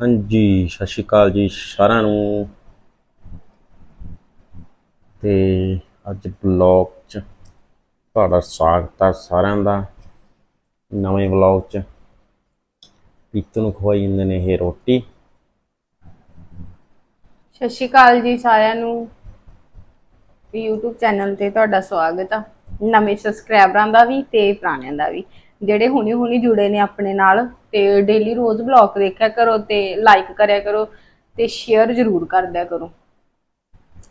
ਹਾਂਜੀ, ਸਤਿ ਸ਼੍ਰੀ ਅਕਾਲ ਜੀ ਸਾਰਿਆਂ ਨੂੰ। ਤੇ ਅੱਜ ਬਲੌਗ 'ਚ ਤੁਹਾਡਾ ਸਵਾਗਤ ਹੈ ਸਾਰਿਆਂ ਦਾ। ਨਵੇਂ ਬਲੌਗ 'ਚ ਪੀਤੂ ਨੂੰ ਖਵਾਈ ਜਾਂਦੇ ਨੇ ਇਹ ਰੋਟੀ। ਸਤਿ ਸ਼੍ਰੀ ਅਕਾਲ ਜੀ ਸਾਰਿਆਂ ਨੂੰ। YouTube ਚੈਨਲ ਤੇ ਤੁਹਾਡਾ ਸਵਾਗਤ ਆ। ਨਵੇਂ ਸਬਸਕ੍ਰਾਈਬਰਾਂ ਦਾ ਵੀ ਤੇ ਪੁਰਾਣਿਆਂ ਦਾ ਵੀ। ਜਿਹੜੇ ਹੁਣੇ ਹੁਣੇ ਜੁੜੇ ਨੇ ਆਪਣੇ ਨਾਲ ਤੇ ਡੇਲੀ ਰੋਜ਼ ਬਲੌਗ ਦੇਖਿਆ ਕਰੋ ਤੇ ਲਾਈਕ ਕਰਿਆ ਕਰੋ ਤੇ ਸ਼ੇਅਰ ਜ਼ਰੂਰ ਕਰ ਦਿਆ ਕਰੋ।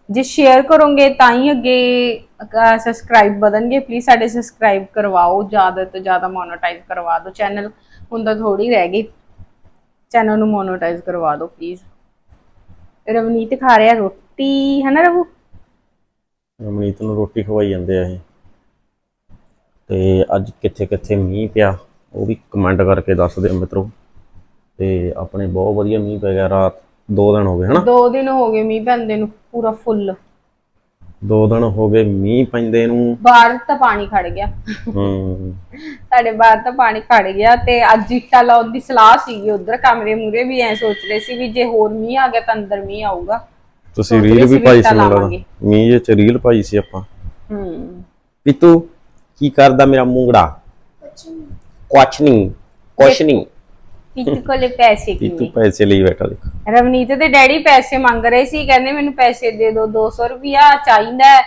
ਜੇ ਸ਼ੇਅਰ ਕਰੋਗੇ ਤਾਂ ਹੀ ਅੱਗੇ ਸਬਸਕ੍ਰਾਈਬ ਵਧਣਗੇ। ਪਲੀਜ਼ ਸਾਡੇ ਸਬਸਕ੍ਰਾਈਬ ਕਰਵਾਓ, ਜ਼ਿਆਦਾ ਤੋਂ ਜ਼ਿਆਦਾ ਮੋਨੇਟਾਈਜ਼ ਕਰਵਾ ਦਿਓ। ਚੈਨਲ ਹੁਣ ਤਾਂ ਥੋੜੀ ਰਹਿ ਗਈ। ਚੈਨਲ ਨੂੰ ਮੋਨੇਟਾਈਜ਼ ਕਰਵਾ ਦਿਓ ਪਲੀਜ਼ ਰਵਨੀਤ ਖਾ ਰਿਹਾ ਰੋਟੀ, ਹੈ ਨਾ ਰਵੂ? ਰਮਨੀਤ ਨੂੰ ਰੋਟੀ ਖਵਾਈ ਜਾਂਦੇ ਆ ਇਹ ਤੇ ਅੱਜ ਕਿੱਥੇ ਕਿੱਥੇ ਮੀਂਹ ਪਿਆ ਉਹ ਵੀ ਕਮੈਂਟ ਕਰਕੇ ਦੱਸ ਦਿਓ ਮਿੱਤਰੋ। ਤੇ ਆਪਣੇ ਬਹੁਤ ਵਧੀਆ ਮੀਂਹ ਪੈ ਗਿਆ ਰਾਤ ਦੋ ਦਿਨ ਹੋ ਗਏ ਹਨਾ? ਦੋ ਦਿਨ ਹੋ ਗਏ ਮੀਂਹ ਪੈਂਦੇ ਨੂੰ ਪੂਰਾ ਫੁੱਲ। ਦੋ ਦਿਨ ਹੋ ਗਏ ਮੀਂਹ ਪੈਂਦੇ ਨੂੰ। ਬਾਹਰ ਤਾਂ ਪਾਣੀ ਖੜ ਗਿਆ। ਹੂੰ। ਸਾਡੇ ਬਾਹਰ ਤਾਂ ਪਾਣੀ ਖੜ ਗਿਆ ਤੇ ਅੱਜ ਇੱਟਾਂ ਲਾਉਣ ਦੀ ਸਲਾਹ ਸੀਗੀ ਉਧਰ ਕਮਰੇ ਮੂਰੇ ਵੀ ਐ ਸੋਚ ਰਹੇ ਸੀ ਵੀ ਜੇ ਹੋਰ ਮੀਂਹ ਆ ਗਿਆ ਤਾਂ ਅੰਦਰ ਮੀਂਹ ਆਊਗਾ। ਤੁਸੀਂ ਰੀਲ ਵੀ ਪਾਈ ਸੀ ਮੈਨੂੰ ਮੀਂਹ ਚ ਰੀਲ ਪਾਈ ਸੀ ਆਪਾਂ। ਹੂੰ। ਪੀਤੂ ਕੀ ਕਰਦਾ ਮੇਰਾ ਮੂੰਗੜਾ? ਕੁਛ ਨਹੀਂ। ਕੁਛ ਨਹੀਂ ਪਿੱਤ ਕੋਲੇ ਪੈਸੇ ਪੀਤੂ ਕਿੰਨੇ ਪੈਸੇ ਲਈ ਬੈਠਾ ਦੇਖ। ਰਵਨੀਤ ਦੇ ਡੈਡੀ ਪੈਸੇ ਮੰਗ ਰਹੇ ਸੀ ਕਹਿੰਦੇ ਮੈਨੂੰ ਪੈਸੇ ਦੇ ਦਿਓ 200 ਰੁਪਿਆ ਚਾਹੀਦਾ ਹੈ।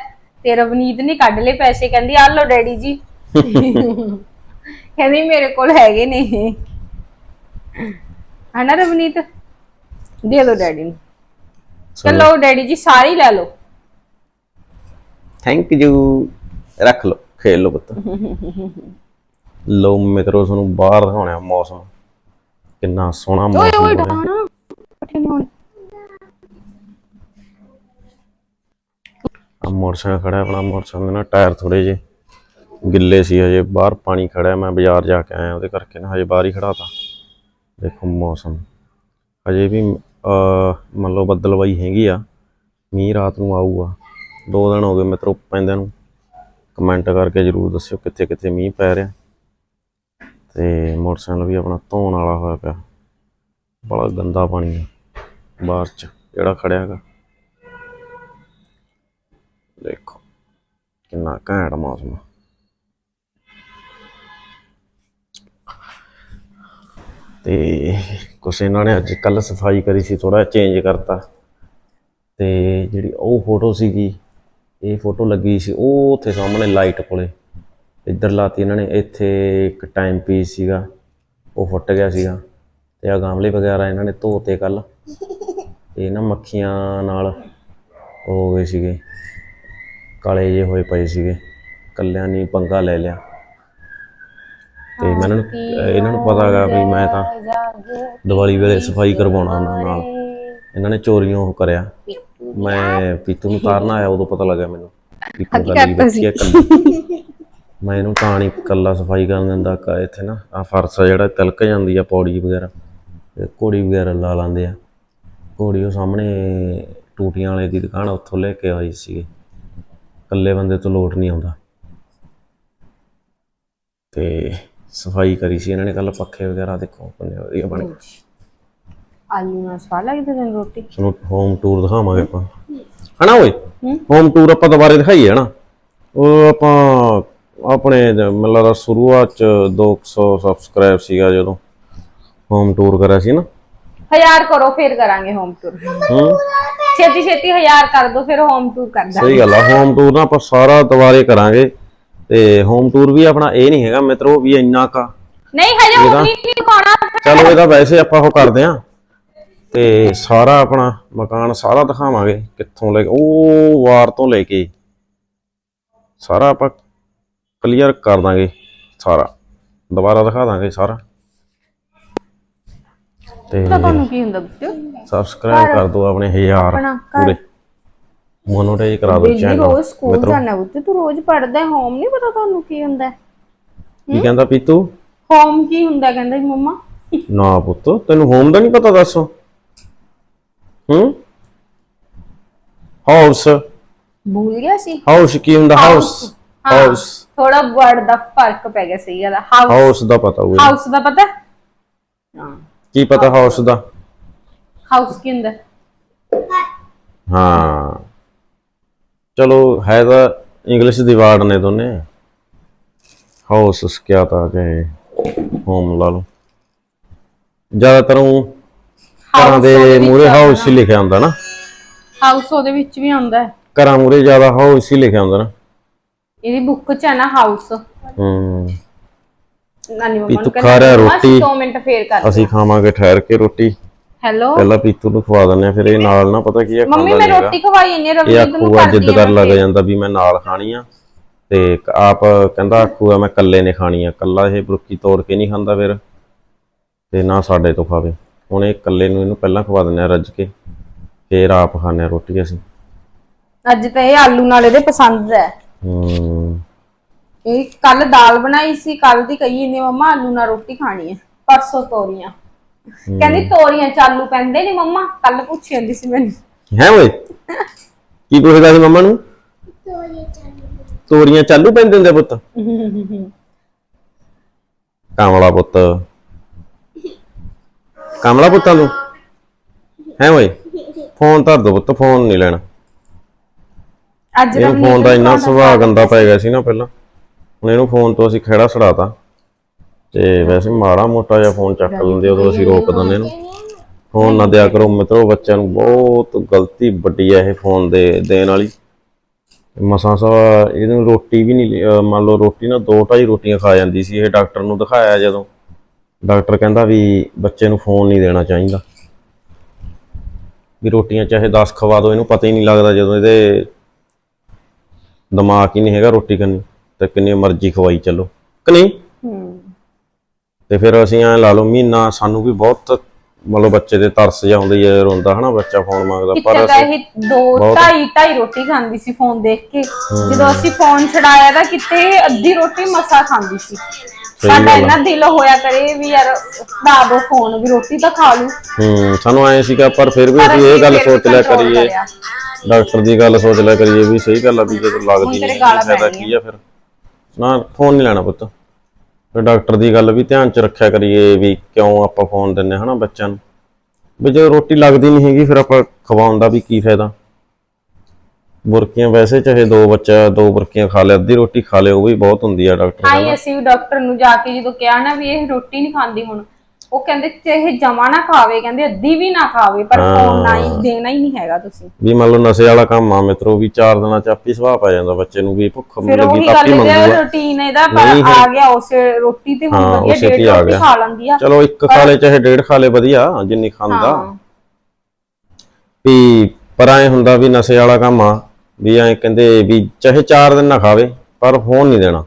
ਤੇ ਰਵਨੀਤ ਨੇ ਕੱਢ ਲਏ ਪੈਸੇ ਕਹਿੰਦੀ ਆ ਲਓ ਡੈਡੀ ਜੀ। ਕਹਿੰਦੀ ਮੇਰੇ ਕੋਲ ਹੈਗੇ ਨੇ। ਹਨਾ ਰਵਨੀਤ? ਦੇ ਦਿਓ ਡੈਡੀ ਨੂੰ। ਚਲੋ। ਡੈਡੀ ਜੀ ਸਾਰੇ ਲੈ ਲਓ। ਥੈਂਕ ਯੂ ਰੱਖ ਲਓ। ਖੇਲ ਲਓ ਪੁੱਤ। ਲੋ ਮਿੱਤਰੋ ਤੁਹਾਨੂੰ ਬਾਹਰ ਦਿਖਾਉਣਾ ਮੌਸਮ। ਕਿੰਨਾ ਸੋਹਣਾ ਓਏ ਮੌਸਮ ਹੋ ਡਾਣਾ ਪੱਠੇ ਆ ਮੋਟਰਸਾਈਕਲ ਖੜਾ ਆਪਣਾ ਮੋਟਰਸਾਈਕਲ ਦੇ ਨਾ ਟਾਇਰ ਥੋੜੇ ਜੇ ਗਿੱਲੇ ਸੀ ਹਜੇ ਬਾਹਰ ਪਾਣੀ ਖੜਾ ਹੈ, ਮੈਂ ਬਾਜ਼ਾਰ ਜਾ ਕੇ ਆਇਆ ਉਹਦੇ ਕਰਕੇ ਨਾ ਹਜੇ ਬਾਹਰ ਹੀ ਖੜਾ ਤਾ। ਦੇਖੋ ਮੌਸਮ। ਹਜੇ ਵੀ ਅ ਮੰਨ ਲਓ ਬੱਦਲਵਾਈ ਹੈਗੀ ਆ ਮੀਂਹ ਰਾਤ ਨੂੰ ਆਊਗਾ। ਦੋ ਦਿਨ ਹੋ ਗਏ ਮਿੱਤਰੋ ਪੈਂਦਿਆਂ ਨੂੰ। ਕਮੈਂਟ ਕਰਕੇ ਜਰੂਰ ਦੱਸਿਓ ਕਿੱਥੇ ਕਿੱਥੇ ਮੀਂਹ ਪੈ ਰਿਹਾ। ਤੇ ਮੋਟਰਸਾਈਕਲ ਵੀ ਆਪਣਾ ਧੋਣ ਵਾਲਾ ਹੋਇਆ ਪਿਆ। ਬੜਾ ਗੰਦਾ ਪਾਣੀ ਆ। ਬਾਹਰ ਚ ਜਿਹੜਾ ਖੜਿਆ ਹੈਗਾ। ਦੇਖੋ ਕਿੰਨਾ ਘੈਂਟ ਮੌਸਮ ਆ। ਤੇ ਕੁਛ ਇਹਨਾਂ ਨੇ ਅੱਜ ਕੱਲ ਸਫ਼ਾਈ ਕਰੀ ਸੀ ਥੋੜਾ ਚੇਂਜ ਕਰਤਾ। ਤੇ ਜਿਹੜੀ ਉਹ ਫੋਟੋ ਸੀਗੀ ਇਹ ਫੋਟੋ ਲੱਗੀ ਸੀ ਉਹ ਉੱਥੇ ਸਾਹਮਣੇ ਲਾਈਟ ਕੋਲੇ। ਇੱਧਰ ਲਾਤੀ ਇਹਨਾਂ ਨੇ ਇੱਥੇ ਇੱਕ ਟਾਈਮ ਪੀਸ ਸੀਗਾ ਉਹ ਫੁੱਟ ਗਿਆ ਸੀਗਾ। ਤੇ ਆ ਗਮਲੇ ਵਗੈਰਾ ਇਹਨਾਂ ਨੇ ਧੋਤੇ ਕੱਲ ਤੇ ਨਾ ਮੱਖੀਆਂ ਨਾਲ ਹੋ ਗਏ ਸੀਗੇ। ਕਾਲੇ ਜੇ ਹੋਏ ਪਏ ਸੀਗੇ। ਕੱਲਿਆਂ ਨੇ ਪੰਗਾ ਲੈ ਲਿਆ। ਤੇ ਮੈਂ ਇਹਨਾਂ ਨੂੰ ਇਹਨਾਂ ਨੂੰ ਪਤਾ ਹੈਗਾ ਵੀ ਮੈਂ ਤਾਂ ਦੀਵਾਲੀ ਵੇਲੇ ਸਫ਼ਾਈ ਕਰਵਾਉਣਾ ਉਹਨਾਂ ਨਾਲ। ਇਹਨਾਂ ਨੇ ਚੋਰੀਆਂ ਉਹ ਕਰਿਆ। ਮੈਂ ਪੀਤੂ ਨੂੰ ਤਾਰਨਾ ਆਇਆ ਉਦੋਂ ਪਤਾ ਲੱਗਾ ਮੈਨੂੰ ਪੀਤੂ ਕੱਲੀ ਬੱਚੀ ਕੱਲੀ ਮੈਂ ਇਹਨੂੰ ਤਾਂ ਨਹੀਂ ਕੱਲਾ ਸਫ਼ਾਈ ਕਰਨ ਦਿੰਦਾ ਕਾ ਇੱਥੇ ਨਾ ਆ ਫਰਸ਼ ਆ ਜਿਹੜਾ ਤਿਲਕ ਜਾਂਦੀ ਆ ਪੌੜੀ ਵਗੈਰਾ ਘੋੜੀ ਵਗੈਰਾ ਲਾ ਲਾਂਦੇ ਆ। ਘੋੜੀ ਉਹ ਸਾਹਮਣੇ ਟੂਟੀਆਂ ਵਾਲੇ ਦੀ ਦੁਕਾਨ ਉੱਥੋਂ ਲੈ ਕੇ ਆਈ ਸੀਗੇ। ਇਕੱਲੇ ਬੰਦੇ ਤੋਂ ਲੋਟ ਨਹੀਂ ਆਉਂਦਾ। ਤੇ ਸਫ਼ਾਈ ਕਰੀ ਸੀ ਇਹਨਾਂ ਨੇ ਕੱਲ ਪੱਖੇ ਵਗੈਰਾ ਦੇਖੋ ਕਿੰਨੇ ਵਧੀਆ ਬਣ। ਗਏ ਆਲੂ ਨਾਲ ਸਵਾਦ ਲੱਗਦੀ ਤੈਨੂੰ ਰੋਟੀ? ਤੁਹਾਨੂੰ ਹੋਮ ਟੂਰ ਦਿਖਾਵਾਂਗੇ ਆਪਾਂ। ਹਨਾ ਓਏ? ਹੋਮ ਟੂਰ ਆਪਾਂ ਦੁਬਾਰੇ ਦਿਖਾਈਏ ਹਨਾ? ਉਹ ਆਪਾਂ ਆਪਣੇ ਜ- ਮੈਨੂੰ ਲੱਗਦਾ ਸ਼ੁਰੂਆਤ ਚ 200 ਸਬਸਕ੍ਰਾਈਬ ਸੀਗਾ ਜਦੋਂ ਹੋਮ ਟੂਰ ਕਰਿਆ ਸੀ ਨਾ। ਹਜ਼ਾਰ ਕਰੋ ਫਿਰ ਕਰਾਂਗੇ ਹੋਮ ਟੂਰ ਹੂੰ। ਛੇਤੀ ਛੇਤੀ ਹਜ਼ਾਰ ਕਰ ਦੋ ਫਿਰ ਹੋਮ ਟੂਰ ਕਰਦਾ ਸਹੀ ਗੱਲ ਆ ਹੋਮ ਟੂਰ ਨਾ ਆਪਾਂ ਸਾਰਾ ਦੁਬਾਰੇ ਕਰਾਂਗੇ। ਤੇ ਹੋਮ ਟੂਰ ਵੀ ਆਪਣਾ ਇਹ ਨਹੀਂ ਹੈਗਾ ਮਿੱਤਰੋ ਵੀ ਇੰਨਾ ਕਾ ਨਹੀਂ ਹਜੇ ਉਹ ਨਹੀਂ ਪਾਉਣਾ। ਚਲੋ ਇਹਦਾ ਵੈਸੇ ਆਪਾਂ ਉਹ ਕਰਦੇ ਆਂ। ਤੇ ਸਾਰਾ ਆਪਣਾ ਮਕਾਨ ਸਾਰਾ ਦਿਖਾਵਾਂਗੇ ਕਿੱਥੋਂ ਲੈ ਕੇ ਉਹ ਵਾਰ ਤੋਂ ਲੈ ਕੇ ਸਾਰਾ ਆਪਾਂ ਕਲੀਅਰ ਕਰ ਦਾਂਗੇ ਸਾਰਾ। ਦੁਬਾਰਾ ਦਿਖਾ ਦਾਂਗੇ ਸਾਰਾ। ਤੇ ਤਾਂ ਤੁਹਾਨੂੰ ਕੀ ਹੁੰਦਾ ਬੱਚੋ ਸਬਸਕ੍ਰਾਈਬ ਕਰ ਦਿਓ ਆਪਣੇ 1000 ਆਪਣਾ ਘਰ। ਪੂਰੇ। ਮੋਨੋਟਾਈਜ਼ ਕਰਾ ਦਿਓ ਚੈਨਲ ਰੋਜ਼ ਸਕੂਲ ਜਾਣਾ ਬੁੱਤ ਤੂੰ ਰੋਜ਼ ਪੜਦਾ ਹੋਮ ਨਹੀਂ ਪਤਾ ਤੁਹਾਨੂੰ ਕੀ ਹੁੰਦਾ ਕੀ ਕਹਿੰਦਾ ਪੀਤੂ? ਹੋਮ ਕੀ ਹੁੰਦਾ ਕਹਿੰਦਾ ਮੰਮਾ? ਨਾ ਪੁੱਤ ਤੈਨੂੰ ਹੋਮ ਦਾ ਨਹੀਂ ਪਤਾ ਦੱਸ। ਹੂੰ? ਹਾਊਸ। ਭੁੱਲ ਗਿਆ ਸੀ? ਹਾਊਸ ਕੀ ਹੁੰਦਾ? ਹਾਊਸ। ਹਾਊਸ। ਥੋੜਾ ਵਰਡ ਦਾ ਫ਼ਰਕ ਪੈ ਗਿਆ ਸਹੀ ਗੱਲ ਹਾਊਸ। ਹਾਊਸ ਦਾ ਪਤਾ ਹੋਊਗਾ। ਹਾਊਸ ਦਾ ਪਤਾ? ਹਾਂ। ਕੀ ਪਤਾ ਹਾਊਸ। ਦਾ? ਹਾਊਸ ਕੀ ਹੁੰਦਾ? ਹਾਂ। ਚਲੋ ਹੈ ਤਾਂ ਇੰਗਲਿਸ਼ ਦੀ ਵਰਡ ਨੇ ਦੋਨੇ। ਹਾਊਸ ਕਿਆ ਤਾਂ ਕਿ ਹੋਮ ਲਾ ਲਓ। ਜ਼ਿਆਦਾਤਰ ਉਹ ਘਰਾਂ ਦੇ ਮੂਰੇ ਹਾਊਸ ਹੀ ਲਿਖਿਆ ਹੁੰਦਾ ਨਾ। ਹਾਊਸ ਉਹਦੇ ਵਿੱਚ ਵੀ ਆਉਂਦਾ ਹੈ। ਘਰਾਂ ਮੂਰੇ ਜ਼ਿਆਦਾ ਹਾਊਸ ਹੀ ਲਿਖਿਆ ਹੁੰਦਾ ਨਾ। ਇਹਦੀ ਬੁੱਕ 'ਚ ਹੈ ਨਾ ਹਾਊਸ ਹੂੰ। ਨਾਨੀ ਮੰਮਾ ਨੂੰ ਖਾ ਰਿਹਾ ਰੋਟੀ। 2 ਮਿੰਟ ਫੇਰ ਕਰ ਅਸੀਂ ਖਾਵਾਂਗੇ ਠਹਿਰ ਕੇ ਰੋਟੀ। ਹੈਲੋ ਪਹਿਲਾਂ ਪੀਤੂ ਨੂੰ ਖਵਾ ਦਿੰਦੇ ਆ ਫਿਰ ਇਹ ਨਾਲ ਨਾ ਪਤਾ ਕੀ ਹੈ ਮੰਮੀ ਮੈਂ ਰੋਟੀ ਖਵਾਈ ਇੰਨੇ ਇਹ ਰਵਨੀਤ ਨੂੰ ਕਰਦੀ ਜਿੱਦ ਆ ਕਰਨ ਲੱਗ ਜਾਂਦਾ ਵੀ ਮੈਂ ਨਾਲ ਖਾਣੀ ਆ। ਤੇ ਆਪ ਕਹਿੰਦਾ ਆਖੂਗਾ ਮੈਂ ਇਕੱਲੇ ਨੇ ਖਾਣੀ ਆ। ਇਕੱਲਾ ਇਹ ਬਰੁੱਕੀ ਤੋੜ ਕੇ ਨਹੀਂ ਖਾਂਦਾ ਫਿਰ। ਤੇ ਨਾ ਸਾਡੇ ਤੋਂ ਖਾਵੇ। ਹੁਣ ਇਹ ਇਕੱਲੇ ਨੂੰ ਇਹਨੂੰ ਪਹਿਲਾਂ ਖਵਾ ਆ ਰੱਜ ਕੇ ਫੇਰ ਆਪ ਆ ਰੋਟੀ ਅਸੀਂ। ਅੱਜ ਤਾਂ ਇਹ ਆਲੂ ਨਾਲ ਇਹਦੇ ਪਸੰਦ ਹੈ। ਹੂੰ। ਇਹ ਕੱਲ ਦਾਲ ਬਣਾਈ ਸੀ ਕੱਲ ਦੀ ਕਹੀ ਇਹਨੇ ਮੰਮਾ ਆਲੂ ਨਾਲ ਰੋਟੀ ਖਾਣੀ ਹੈ ਪਰਸੋਂ ਤੋਰੀਆਂ। ਕਹਿੰਦੀ ਤੋਰੀਆਂ ਚ ਆਲੂ ਪੈਂਦੇ ਨਹੀਂ ਮੰਮਾ ਕੱਲ ਪੁੱਛੀ ਜਾਂਦੀ ਸੀ ਮੈਨੂੰ। ਹੈ ਓਏ? ਕੀ ਪੁੱਛਦਾ ਸੀ ਮੰਮਾ ਨੂੰ? ਤੋਰੀਆਂ ਚਾਲੂ ਪੈਂਦੇ ਹੁੰਦੇ ਪੁੱਤ? ਕਾਮਲਾ ਪੁੱਤ। ਕਾਮਲਾ ਪੁੱਤਾਂ ਨੂੰ ਹੈ ਓਏ? ਫੋਨ ਧਰ ਦੋ ਪੁੱਤ ਫੋਨ ਨਹੀਂ ਲੈਣਾ। ਅੱਜ ਫੋਨ ਦਾ ਇੰਨਾ ਸੁਭਾਅ ਗੰਦਾ ਪੈ ਗਿਆ ਸੀ ਨਾ ਪਹਿਲਾਂ। ਹੁਣ ਇਹਨੂੰ ਫੋਨ ਤੋਂ ਅਸੀਂ ਖੇੜਾ ਛੜਾਤਾ ਤੇ ਵੈਸੇ ਮਾੜਾ ਮੋਟਾ ਜਿਹਾ ਫੋਨ ਚੱਕ ਲੈਂਦੇ ਉਦੋਂ ਅਸੀਂ ਰੋਕ ਦਿੰਦੇ ਇਹਨੂੰ ਫੋਨ ਨਾ ਦਿਆ ਕਰੋ ਮਿੱਤਰੋ ਬੱਚਿਆਂ ਨੂੰ ਬਹੁਤ ਗਲਤੀ ਵੱਡੀ ਹੈ ਇਹ ਫੋਨ ਦੇ ਦੇਣ ਵਾਲੀ। ਮਸਾਂ ਸਾ ਇਹਨੂੰ ਰੋਟੀ ਵੀ ਨਹੀਂ ਮੰਨ ਲਓ ਰੋਟੀ ਨਾ ਦੋ ਢਾਈ ਰੋਟੀਆਂ ਖਾ ਜਾਂਦੀ ਸੀ ਇਹ ਡਾਕਟਰ ਨੂੰ ਦਿਖਾਇਆ ਜਦੋਂ। ਡਾਕਟਰ ਕਹਿੰਦਾ ਵੀ ਬੱਚੇ ਨੂੰ ਫੋਨ ਨਹੀਂ ਦੇਣਾ ਚਾਹੀਦਾ। ਵੀ ਰੋਟੀਆਂ ਚਾਹੇ 10 ਖਵਾ ਦਿਓ ਇਹਨੂੰ ਪਤਾ ਹੀ ਨਹੀਂ ਲੱਗਦਾ ਜਦੋਂ ਇਹਦੇ ਦਿਮਾਗ ਹੀ ਨਹੀਂ ਹੈਗਾ ਰੋਟੀ ਕਰਨੀ ਤੇ ਕਿੰਨੀ ਮਰਜ਼ੀ ਖਵਾਈ ਚੱਲੋ। ਕਿ ਨਹੀਂ? ਤੇ ਫਿਰ ਅਸੀਂ ਐ ਲਾ ਲਓ ਮਹੀਨਾ ਸਾਨੂੰ ਵੀ ਬਹੁਤ ਮਤਲਬ ਬੱਚੇ ਦੇ ਤਰਸ ਆਉਂਦਾ ਹੀ ਰੋਂਦਾ ਹਨਾ ਬੱਚਾ ਫੋਨ ਮੰਗਦਾ ਪਰ ਕਿੱਥੇ ਤਾਂ ਅਸੀਂ ਇਹ ਦੋ ਬਹੁਤ- ਢਾਈ ਢਾਈ ਰੋਟੀ ਖਾਂਦੀ ਸੀ ਫੋਨ ਦੇਖ ਕੇ। ਜਦੋਂ ਅਸੀਂ ਫੋਨ ਛਡਾਇਆ ਤਾਂ ਕਿਤੇ ਇਹ ਅੱਧੀ ਰੋਟੀ ਮਸਾ ਖਾਂਦੀ ਸੀ। ਸਾਡਾ ਗੱਲ ਆ। ਇੰਨਾ ਦਿਲ ਹੋਇਆ ਕਰੇ ਵੀ ਯਾਰ ਦਾ ਦੋ ਫੋਨ ਵੀ ਰੋਟੀ ਤਾਂ ਖਾ ਲੂ ਹੂੰ ਸਾਨੂੰ ਐ ਸੀਗਾ ਪਰ ਫਿਰ ਵੀ ਪਰ ਅਸੀਂ ਇਹ ਅਸੀਂ ਗੱਲ ਫਿਰ ਵੀ ਸੋਚ ਲਿਆ control ਕਰੀਏ। ਕਰਿਆ। ਡਾਕਟਰ ਦੀ ਗੱਲ ਸੋਚ ਲਿਆ ਕਰੀਏ ਵੀ ਸਹੀ ਗੱਲ ਆ ਵੀ ਜਦੋਂ ਲੱਗਦੀ ਹੁਣ ਤੇਰੇ ਨਹੀਂ ਗਾਲਾਂ ਫਾਇਦਾ ਪੈਣੀਆਂ। ਕੀ ਆ ਫਿਰ? ਨਾ ਫੋਨ ਨਹੀਂ ਲੈਣਾ ਪੁੱਤ। ਫਿਰ ਡਾਕਟਰ ਦੀ ਗੱਲ ਵੀ ਧਿਆਨ ਚ ਰੱਖਿਆ ਕਰੀਏ ਵੀ ਕਿਉਂ ਆਪਾਂ ਫੋਨ ਦਿੰਨੇ ਹਨਾ ਬੱਚਿਆਂ ਨੂੰ। ਵੀ ਜਦੋਂ ਰੋਟੀ ਲੱਗਦੀ ਨਹੀਂ ਹੈਗੀ ਫਿਰ ਆਪਾਂ ਖਵਾਉਣ ਦਾ ਵੀ ਕੀ ਫਾਇਦਾ। ਬੁਰਕੀਆਂ ਵੈਸੇ ਚਾਹੇ ਦੋ ਬੱਚਾ ਦੋ ਬੁਰਕੀਆਂ ਖਾ ਲਿਆ ਅੱਧੀ ਰੋਟੀ ਖਾ ਲਿਆ ਉਹ ਵੀ ਬਹੁਤ ਹੁੰਦੀ ਆ ਡਾਕਟਰ ਕਹਿੰਦਾ ਅਸੀਂ ਡਾਕਟਰ ਨੂੰ ਜਾ ਕੇ ਜਦੋਂ ਕਿਹਾ ਨਾ ਵੀ ਇਹ ਰੋਟੀ ਨਹੀਂ ਖਾਂਦੀ ਹੁਣ ਉਹ ਕਹਿੰਦੇ ਚਾਹੇ ਜਮਾ ਨਾ ਖਾਵੇ ਕਹਿੰਦੇ ਅੱਧੀ ਵੀ ਨਾ ਖਾਵੇ ਪਰ ਫੋਨ ਨਾ ਹੀ ਦੇਣਾ ਹੀ ਨਹੀਂ ਹੈਗਾ ਤੁਸੀਂ। ਵੀ ਮੰਨ ਲਓ ਨਸ਼ੇ ਵਾਲਾ ਕੰਮ ਆ ਮਿੱਤਰੋ ਵੀ ਚਾਰ ਦਿਨਾਂ ਚ ਆਪੀ ਸੁਭਾਅ ਪੈ ਜਾਂਦਾ ਬੱਚੇ ਨੂੰ ਵੀ ਭੁੱਖ ਫਿਰ ਲੱਗੀ ਉਹੀ ਤਾਂ ਗੱਲ ਆਪੀ ਇਹਦਾ ਮੰਗੂਗਾ। ਰੁਟੀਨ ਇਹਦਾ ਪਰ ਆ ਗਿਆ ਉਸੇ ਰੋਟੀ ਤੇ ਹੁਣ ਹਾਂ, ਵਧੀਆ ਉਸੇ ਤੇ ਡੇਢ ਆ ਰੋਟੀ ਗਿਆ। ਖਾ ਲੈਂਦੀ ਆ। ਚਲੋ ਇੱਕ ਖਾ ਲੇ ਚਾਹੇ ਡੇਢ ਖਾ ਲੇ ਵਧੀਆ ਜਿੰਨੀ ਖਾਂਦਾ। ਹਾਂ। ਵੀ ਪਰ ਐ ਹੁੰਦਾ ਵੀ ਨਸ਼ੇ ਵਾਲਾ ਕੰਮ ਆ ਵੀ ਐ ਕਹਿੰਦੇ ਵੀ ਚਾਹੇ 4 ਦਿਨ ਨਾ ਖਾਵੇ ਪਰ ਫੋਨ ਨਹੀਂ ਦੇਣਾ।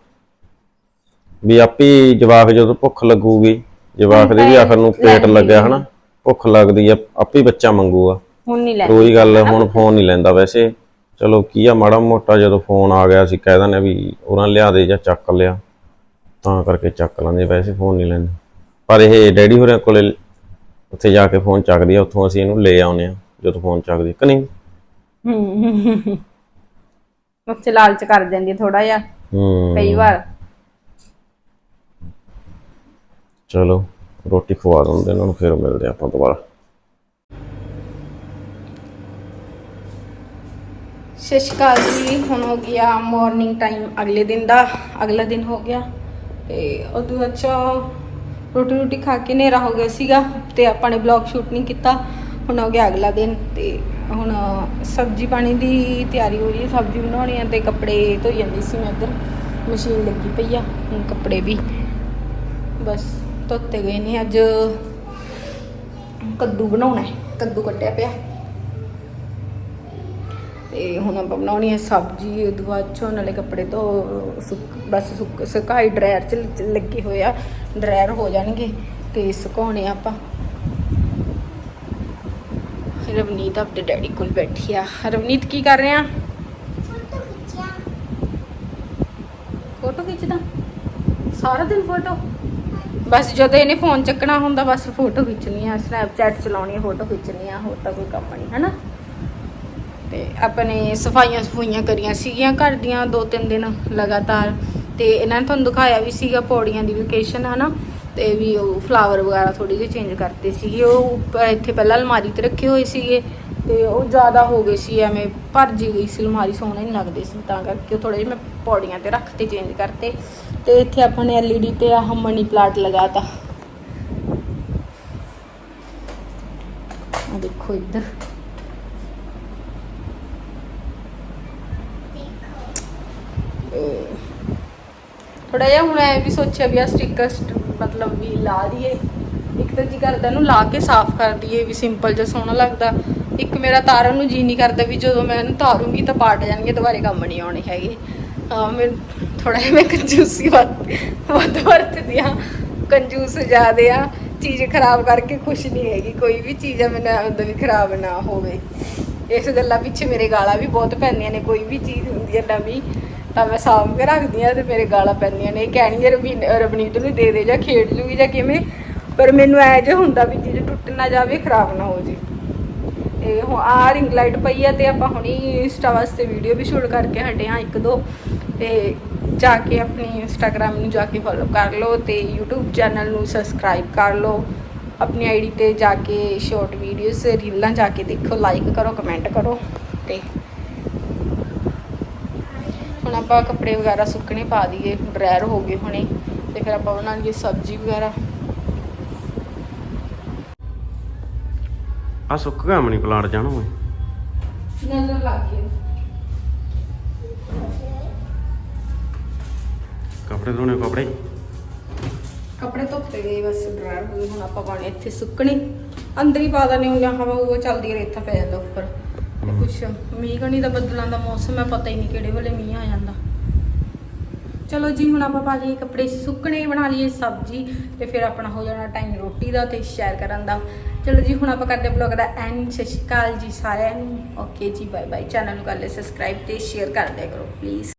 ਵੀ ਆਪੀ ਜਵਾਕ ਜਦੋਂ ਭੁੱਖ ਲੱਗੂਗੀ ਜਵਾਕ ਦੇ ਵੀ ਆਖਰ ਨੂੰ ਪੇਟ ਲੱਗਿਆ ਹਨਾ ਭੁੱਖ ਲੱਗਦੀ ਆ ਆਪੇ ਬੱਚਾ ਮੰਗੂਗਾ। ਹੁਣ ਨਹੀਂ ਲੈ ਉਹੀ ਗੱਲ ਹੁਣ ਫੋਨ ਨਹੀਂ ਲੈਂਦਾ ਵੈਸੇ। ਚਲੋ ਕੀ ਆ ਮਾੜਾ ਮੋਟਾ ਜਦੋਂ ਫੋਨ ਆ ਗਿਆ ਸੀ ਕਹਿ ਦਿੰਦੇ ਵੀ ਉਹਨਾਂ ਲਿਆ ਦੇ ਜਾਂ ਚੱਕ ਲਿਆ। ਤਾਂ ਕਰਕੇ ਚੱਕ ਲੈਂਦੇ ਵੈਸੇ ਫੋਨ ਨਹੀਂ ਲੈਂਦੇ। ਪਰ ਇਹ ਡੈਡੀ ਹੋਰਾਂ ਕੋਲੇ ਉੱਥੇ ਜਾ ਕੇ ਫੋਨ ਚੱਕਦੀ ਆ ਉੱਥੋਂ ਅਸੀਂ ਇਹਨੂੰ ਲੈ ਆਉਨੇ ਆ ਜਦੋਂ ਫੋਨ ਚੱਕਦੀ ਕਿ ਨਹੀਂ? ਹੂੰ। ਬੱਚੇ ਲਾਲਚ ਕਰ ਜਾਂਦੀ ਥੋੜਾ ਜਿਹਾ। ਹੂੰ। ਕਈ ਵਾਰ। ਚਲੋ, ਰੋਟੀ ਖਵਾ ਦਿੰਦੇ ਇਹਨਾਂ ਨੂੰ ਫਿਰ ਮਿਲਦੇ ਆਪਾਂ ਦੁਬਾਰਾ। ਸਤਿ ਸ਼੍ਰੀ ਅਕਾਲ ਜੀ, ਹੁਣ ਹੋ ਗਿਆ ਮਾਰਨਿੰਗ ਟਾਈਮ ਅਗਲੇ ਦਿਨ ਦਾ, ਅਗਲਾ ਦਿਨ ਹੋ ਗਿਆ। ਤੇ ਉਦੋਂ ਅੱਛਾ ਰੋਟੀ ਰੋਟੀ ਖਾ ਕੇ ਹਨੇਰਾ ਹੋ ਗਿਆ ਸੀਗਾ, ਤੇ ਆਪਾਂ ਨੇ ਬਲੌਗ ਸ਼ੂਟ ਨਹੀਂ ਕੀਤਾ। ਹੁਣ ਹੋ ਗਿਆ ਅਗਲਾ ਦਿਨ, ਤੇ ਹੁਣ ਸਬਜ਼ੀ ਪਾਣੀ ਦੀ ਤਿਆਰੀ ਹੋ ਰਹੀ ਹੈ, ਸਬਜ਼ੀ ਬਣਾਉਣੀ ਹੈ, ਤੇ ਕੱਪੜੇ ਧੋਈ ਜਾਂਦੀ ਸੀ ਮੈਂ ਇੱਧਰ। ਮਸ਼ੀਨ ਲੱਗੀ ਪਈ ਆ, ਹੁਣ ਕੱਪੜੇ ਵੀ। ਬਸ। ਧੋਤੇ ਗਏ ਨੇ ਅੱਜ ਕੱਦੂ ਬਣਾਉਣਾ ਹੈ ਕੱਦੂ ਕੱਟਿਆ ਪਿਆ। ਤੇ ਹੁਣ ਆਪਾਂ ਬਣਾਉਣੀ ਹੈ ਸਬਜ਼ੀ ਬਾਅਦ ਚੋਂ ਨਾਲੇ ਕੱਪੜੇ ਤੋਂ ਸੁੱਕ ਬਸ ਸੁੱਕ ਸੁਕਾਈ ਡਰਾਇਰ ਚ ਲੱਗੇ ਹੋਏ ਆ ਡਰਾਇਰ ਹੋ ਜਾਣਗੇ ਤੇ ਸੁਕਾਉਣੇ ਆਪਾਂ। ਰਵਨੀਤ ਆਪਣੇ ਡੈਡੀ ਕੋਲ ਬੈਠੀ ਆ। ਰਵਨੀਤ ਕੀ ਕਰ ਰਹੇ? ਆ ਫੋਟੋ ਖਿੱਚਦਾ? ਸਾਰਾ ਦਿਨ ਫੋਟੋ? ਬਸ ਜਦੋਂ ਇਹਨੇ ਫੋਨ ਚੱਕਣਾ ਹੁੰਦਾ, ਬਸ ਫੋਟੋ ਖਿੱਚਣੀ ਆ ਸਨੈਪਚੈਟ ਚਲਾਉਣੀ ਆ ਫੋਟੋ ਖਿੱਚਣੀ ਆ, ਹੋਰ ਤਾਂ ਕੋਈ ਕੰਮ ਨਹੀਂ, ਹੈਨਾ? ਤੇ ਆਪਣੇ ਸਫਾਈਆਂ ਸਫੂਈਆਂ ਕਰੀਆਂ ਸੀਗੀਆਂ ਘਰ ਦੀਆਂ ਦੋ ਤਿੰਨ ਦਿਨ ਲਗਾਤਾਰ। ਤੇ ਇਹਨਾਂ ਨੇ ਤੁਹਾਨੂੰ ਦਿਖਾਇਆ ਵੀ ਸੀਗਾ ਪੌੜੀਆਂ ਦੀ ਲੋਕੇਸ਼ਨ ਹਨਾ? ਤੇ ਵੀ ਉਹ ਫਲਾਵਰ ਵਗੈਰਾ ਥੋੜੀ ਜਿਹੀ ਚੇਂਜ ਕਰਤੇ ਸੀਗੇ। ਉਹ ਉੱਪਰ ਇੱਥੇ ਪਹਿਲਾਂ ਅਲਮਾਰੀ ਤੇ ਰੱਖੇ ਹੋਏ ਸੀਗੇ। ਤੇ ਉਹ ਜ਼ਿਆਦਾ ਹੋ ਗਏ ਸੀ, ਐਵੇਂ ਭਰ ਜੀ ਗਈ ਸੀ ਅਲਮਾਰੀ, ਸੋਹਣੇ ਨਹੀਂ ਲੱਗਦੇ ਸੀ। ਤਾਂ ਕਰਕੇ ਉਹ ਥੋੜੇ ਜਿਹੇ ਮੈਂ ਪੌੜੀਆਂ ਤੇ ਰੱਖਤੇ ਚੇਂਜ ਕਰਤੇ। ਤੇ ਇੱਥੇ ਆਪਾਂ ਨੇ ਐਲਈਡੀ ਤੇ ਆਹ ਮਨੀ ਪਲਾਟ ਲਗਾਤਾ। ਆ ਦੇਖੋ ਇੱਧਰ। ਥੋੜਾ ਜਿਹਾ ਹੁਣ ਐ ਵੀ ਸੋਚਿਆ ਵੀ ਆ ਸਟicker ਮਤਲਬ ਵੀ ਲਾ ਦਈਏ। ਇੱਕ ਤਾਂ ਜੀ ਕਰਦਾ ਇਹਨੂੰ ਲਾ ਕੇ ਸਾਫ਼ ਕਰ ਦਈਏ, ਵੀ ਸਿੰਪਲ ਜਿਹਾ ਸੋਹਣਾ ਲੱਗਦਾ। ਇੱਕ ਮੇਰਾ ਤਾਰਨ ਨੂੰ ਜੀ ਨਹੀਂ ਕਰਦਾ ਵੀ ਜਦੋਂ ਮੈਂ ਇਹਨੂੰ ਤਾਰੂੰਗੀ ਤਾਂ ਪਾਟ ਜਾਣਗੇ, ਦੁਬਾਰੇ ਕੰਮ ਨਹੀਂ ਆਉਣੇ ਹੈਗੇ। ਮੈਂ ਥੋੜਾ ਜਿਹਾ ਮੈਂ ਕੰਜੂਸੀ ਵੱਧ ਵੱਧ ਵਰਤਦੀ ਆ ਕੰਜੂਸ ਜ਼ਿਆਦੇ ਆ, ਚੀਜ਼ ਖਰਾਬ ਕਰਕੇ ਖੁਸ਼ ਨਹੀਂ ਹੈਗੀ। ਕੋਈ ਵੀ ਚੀਜ਼ ਆ, ਮੈਨੂੰ ਐਂ ਵੀ ਖਰਾਬ ਨਾ ਹੋਵੇ। ਇਸ ਗੱਲਾਂ ਪਿੱਛੇ ਮੇਰੇ ਗਾਲਾਂ ਵੀ ਬਹੁਤ ਪੈਂਦੀਆਂ ਨੇ। ਕੋਈ ਵੀ ਚੀਜ਼ ਹੁੰਦੀ ਹੈ ਨਵੀਂ, ਤਾਂ ਮੈਂ ਸਾਂਭ ਕੇ ਰੱਖਦੀ ਆ ਤੇ ਮੇਰੇ ਗਾਲਾਂ ਪੈਂਦੀਆਂ ਨੇ। ਇਹ ਕਹਿਣਗੇ ਰਵੀਨ ਰਵਨੀਤ ਨੂੰ ਦੇ ਦੇ ਜਾਂ ਖੇਡ ਲੂਗੀ ਜਾਂ ਕਿਵੇਂ। ਪਰ ਮੈਨੂੰ ਐ ਜਿਹਾ ਹੁੰਦਾ ਵੀ ਚੀਜ਼ ਟੁੱਟ ਨਾ ਜਾਵੇ, ਖਰਾਬ ਨਾ ਹੋ ਜੇ। ਤੇ ਹੁਣ ਆ ਰਿੰਗ ਲਾਈਟ ਪਈ ਆ ਤੇ ਆਪਾਂ ਹੁਣੀ ਇੰਸਟਾ ਵਾਸਤੇ ਵੀਡੀਓ ਵੀ ਸ਼ੂਟ ਕਰਕੇ ਹਟੇ ਆ ਇੱਕ ਦੋ। ਤੇ ਜਾ ਕੇ ਆਪਣੀ ਇੰਸਟਾਗ੍ਰam ਨੂੰ ਜਾ ਕੇ ਫੋਲੋ ਕਰ ਲਓ ਤੇ YouTube ਚੈਨਲ ਨੂੰ ਸਬਸਕ੍ਰਾਈਬ ਕਰ ਲਓ। ਆਪਣੀ ਆਈਡੀ ਤੇ ਜਾ ਕੇ ਸ਼ਾਰਟ ਵੀਡੀਓਜ਼ ਰੀਲਾਂ ਜਾ ਕੇ ਦੇਖੋ ਲਾਈਕ ਕਰੋ ਕਮੈਂਟ ਕਰੋ ਤੇ ਹੁਣ ਆਪਾਂ ਕੱਪੜੇ ਵਗੈਰਾ ਸੁੱਕਣੇ ਪਾ ਦਈਏ ਡਰਾਇਰ ਹੋ ਗਏ ਹੁਣੇ ਤੇ ਫਿਰ ਆਪਾਂ ਬਣਾ ਲਈਏ ਸਬਜ਼ੀ ਵਗੈਰਾ। ਆ ਸੁੱਕ ਗਿਆ ਮਨੀ ਪਲਾਂਟ ਜਾਣਾ ਓਏ ਨਜ਼ਰ ਲੱਗ ਗਈ। ਕੱਪੜੇ ਧੋਣੇ ਕੱਪੜੇ? ਕੱਪੜੇ ਧੁੱਪੇ ਗਏ ਬਸ ਡਰਾਇਰ ਹੋ ਗਏ ਹੁਣ ਆਪਾਂ ਪਾਣੇ ਇੱਥੇ ਸੁੱਕਣੇ। ਅੰਦਰ ਹੀ ਪਾ ਦਨੇ ਹੋ ਜਾਂ ਹਵਾ ਉਹ ਚੱਲਦੀ ਰੇਤਾ ਪੈ ਜਾਂਦਾ ਉੱਪਰ। ਤੇ ਕੁਛ ਮੀਂਹ ਕਣੀ ਦਾ ਬੱਦਲਾਂ ਦਾ ਮੌਸਮ ਹੈ ਪਤਾ ਹੀ ਨਹੀਂ ਕਿਹੜੇ ਵੇਲੇ ਮੀਂਹ ਆ ਜਾਂਦਾ। ਚਲੋ ਜੀ ਹੁਣ ਆਪਾਂ ਪਾ ਲਈਏ ਕੱਪੜੇ ਸੁੱਕਣੇ ਬਣਾ ਲਈਏ ਸਬਜ਼ੀ ਤੇ ਫਿਰ ਆਪਣਾ ਹੋ ਜਾਣਾ ਟਾਈਮ ਰੋਟੀ ਦਾ ਤੇ ਸ਼ੇਅਰ ਕਰਨ ਦਾ। ਚਲੋ ਜੀ, ਹੁਣ ਆਪਾਂ ਕਰਦੇ ਬਲੌਗ ਦਾ ਐਂਡ ਸਤਿ ਸ਼੍ਰੀ ਅਕਾਲ ਜੀ ਸਾਰਿਆਂ ਨੂੰ। ਓਕੇ ਜੀ ਬਾਏ ਬਾਏ ਚੈਨਲ ਨੂੰ ਕਰ ਲਿਓ ਸਬਸਕ੍ਰਾਈਬ ਤੇ ਸ਼ੇਅਰ ਕਰ ਦਿਆ ਕਰੋ ਪਲੀਜ਼